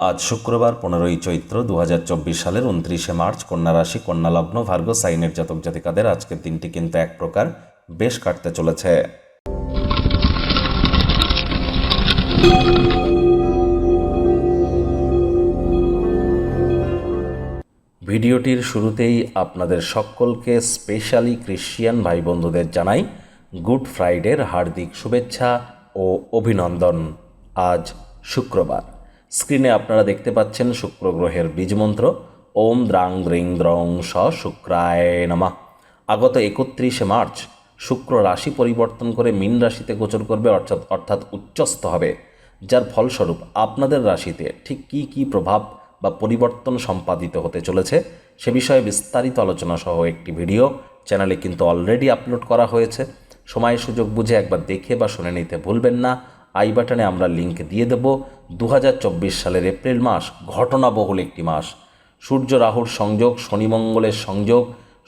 আজ শুক্রবার পনেরোই চৈত্র দু হাজার চব্বিশ সালের উনত্রিশে মার্চ কন্যা রাশি, কন্যা লগ্ন, ভার্গ সাইনের জাতক জাতিকাদের আজকের দিনটি কিন্তু এক প্রকার বেশ কাটতে চলেছে। ভিডিওটির শুরুতেই আপনাদের সকলকে স্পেশালি ক্রিশ্চিয়ান ভাই বন্ধুদের জানাই গুড ফ্রাইডের হার্দিক শুভেচ্ছা ও অভিনন্দন। আজ শুক্রবার। স্ক্রিনে আপনারা দেখতে পাচ্ছেন শুক্র গ্রহের বীজমন্ত্র। ওম দ্রাং দ্রিং দ্রং স শুক্রায় নমা। আগত একত্রিশে মার্চ শুক্র রাশি পরিবর্তন করে মীন রাশিতে গোচর করবে, অর্থাৎ অর্থাৎ উচ্চস্থ হবে। যার ফলস্বরূপ আপনাদের রাশিতে ঠিক কী কী প্রভাব বা পরিবর্তন সম্পাদিত হতে চলেছে সে বিষয়ে বিস্তারিত আলোচনা সহ একটি ভিডিও। চ্যানেলে কিন্তু অলরেডি আপলোড করা হয়েছে। সময় সুযোগ বুঝে একবার দেখে বা শুনে নিতে ভুলবেন না। আই বাটনে আমরা লিংক দিয়ে দেব। দু হাজার চব্বিশ সালের এপ্রিল মাস ঘটনাবহুল একটি মাস। সূর্য রাহুর সংযোগ, শনি মঙ্গলের সংযোগ,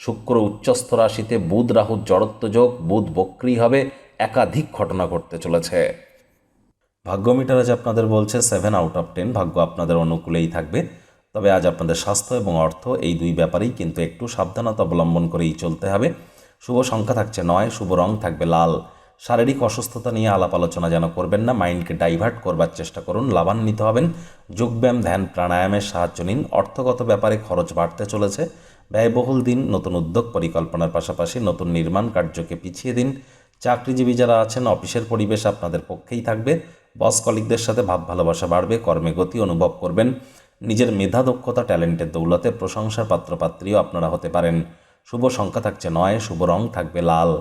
শুক্র উচ্চস্থ রাশিতে বুধ রাহুর জড়ত্ব যোগ, বুধ বক্রি হবে, একাধিক ঘটনা ঘটতে চলেছে। ভাগ্য মিটার আজ আপনাদের বলছে সেভেন আউট অফ টেন ভাগ্য আপনাদের অনুকূলেই থাকবে। তবে আজ আপনাদের স্বাস্থ্য এবং অর্থ এই দুই ব্যাপারেই কিন্তু একটু সাবধানতা অবলম্বন করেই চলতে হবে। শুভ সংখ্যা থাকছে নয়, শুভ রং থাকবে লাল। শারীরিক অসুস্থতা নিয়ে আলাপ আলোচনা যেন করবেন না, মাইন্ডকে ডাইভার্ট করবার চেষ্টা করুন, লাভান্বিত হবেন। যোগব্যায়াম, ধ্যান, প্রাণায়ামের সাহায্য নিন। অর্থগত ব্যাপারে খরচ বাড়তে চলেছে। ব্যয়বহুল দিন, নতুন উদ্যোগ পরিকল্পনার পাশাপাশি নতুন নির্মাণ কার্যকে পিছিয়ে দিন। চাকরিজীবী যারা আছেন, অফিসের পরিবেশ আপনাদের পক্ষেই থাকবে। বস কলিকদের সাথে ভাব ভালোবাসা বাড়বে, কর্মে গতি অনুভব করবেন। নিজের মেধা, দক্ষতা, ট্যালেন্টের দৌলতে প্রশংসার পাত্রপাত্রীও আপনারা হতে পারেন। শুভ সংখ্যা থাকছে নয়, শুভ রং থাকবে লাল।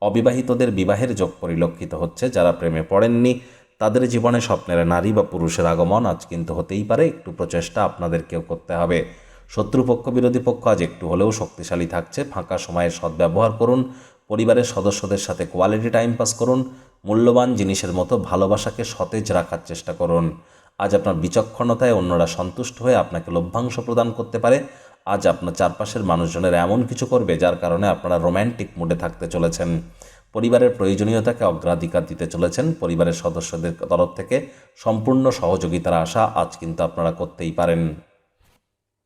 অবিবাহিতদের বিবাহের যোগ পরিলক্ষিত হচ্ছে। যারা প্রেমে পড়েননি, তাদের জীবনে স্বপ্নের নারী বা পুরুষের আগমন আজ কিন্তু হতেই পারে। একটু প্রচেষ্টা আপনাদেরকেও করতে হবে। শত্রুপক্ষ, বিরোধী পক্ষ আজ একটু হলেও শক্তিশালী থাকছে। ফাঁকা সময়ের সদ্ব্যবহার করুন, পরিবারের সদস্যদের সাথে কোয়ালিটি টাইম পাস করুন, মূল্যবান জিনিসের মতো ভালোবাসাকে সতেজ রাখার চেষ্টা করুন। আজ আপনার বিচক্ষণতায় অন্যরা সন্তুষ্ট হয়ে আপনাকে লভ্যাংশ প্রদান করতে পারে। আজ আপনার চারপাশের মানুষজনের এমন কিছু করবে যার কারণে আপনারা রোম্যান্টিক মুডে থাকতে চলেছেন। পরিবারের প্রয়োজনীয়তাকে অগ্রাধিকার দিতে চলেছেন। পরিবারের সদস্যদের তরফ থেকে সম্পূর্ণ সহযোগিতার আশা আজ কিন্তু আপনারা করতেই পারেন।